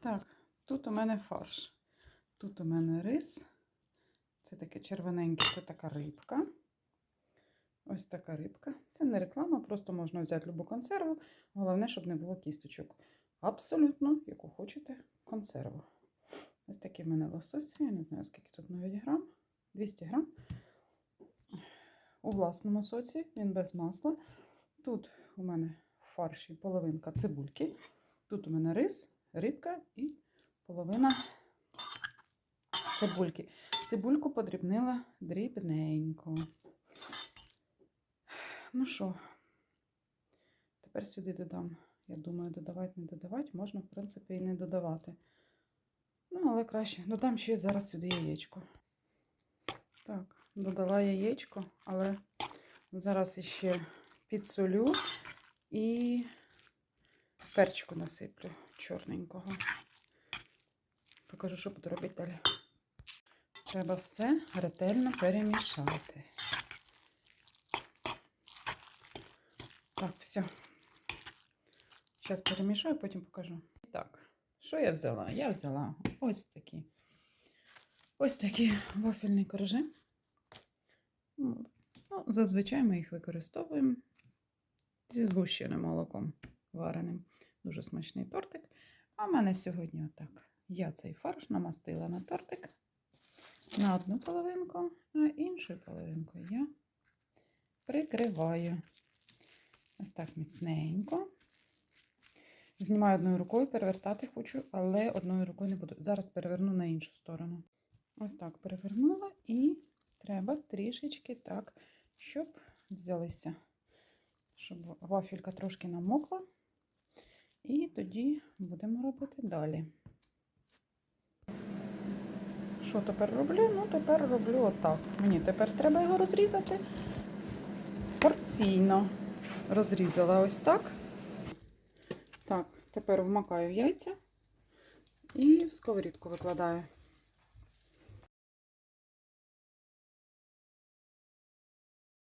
Так, тут у мене фарш. Тут у мене рис. Це таке червоненьке, це така рибка. Ось така рибка. Це не реклама, просто можна взяти любу консерву. Головне, щоб не було кісточок. Абсолютно, яку хочете консерву. Ось такий в мене лосось. Я не знаю, скільки тут навіть грам. 200 грам. У власному соці, він без масла. Тут у мене фарші половинка цибульки. Тут у мене рис, рибка і половина цибульки. Цибульку подрібнила дрібненько. Ну що, тепер сюди додам. Я думаю, додавати, не додавати, можна, в принципі, і не додавати. Ну, але краще. Додам ще зараз сюди яєчко. Так, додала яєчко, але зараз іще підсолю і перчику насиплю чорненького. Покажу, що буду робити далі. Треба все ретельно перемішати. Так, все. Зараз перемішаю, потім покажу. Так, що я взяла? Я взяла ось такі. Ось такі вафельні коржі. Ну, зазвичай ми їх використовуємо зі згущеним молоком вареним. Дуже смачний тортик. А в мене сьогодні отак. Я цей фарш намастила на тортик на одну половинку, а іншу половинку я прикриваю. Ось так міцненько. Знімаю одною рукою, перевертати хочу, але одною рукою не буду. Зараз переверну на іншу сторону. Ось так перевернула і треба трішечки так, щоб взялися, щоб вафелька трошки намокла. І тоді будемо робити далі. Що тепер роблю? Ну, тепер роблю отак. Мені тепер треба його розрізати порційно. Розрізала ось так. Так, тепер вмакаю яйця і в сковорідку викладаю.